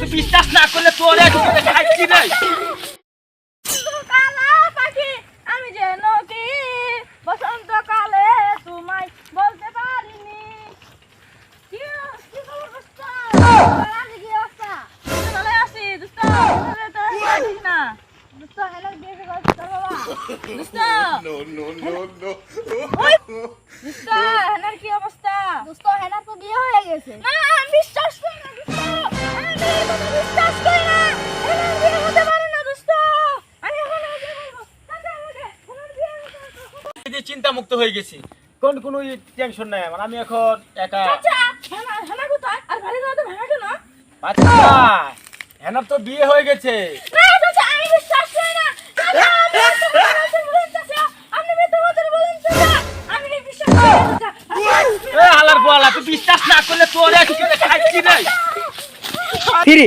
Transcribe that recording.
তুই বিশ্বাস না করলে তোর খাইছি রে আমি যেন কি বসন্তকালে তোমায় বলতে পারিনি। কি অবস্থা? হেনার তো বিয়ে হয়ে গেছে। না আমি পারে এই যে চিন্তা মুক্ত হয়ে গেছি। কোন কোনো টেনশন নাই আমার। আমি এখন একা। আচ্ছা হেনার তো বিয়ে হয়ে গেছে। না চাচা বিশ্বাস না। চাচা আমি মিথ্যা কথা বলেন চাচা। আপনি মিথ্যা কথা বলেন চাচা। আমি বিশ্বাস করি না চাচা। এ হালার পোয়ালা তুই বিশ্বাস না করলে তোর ফিরি।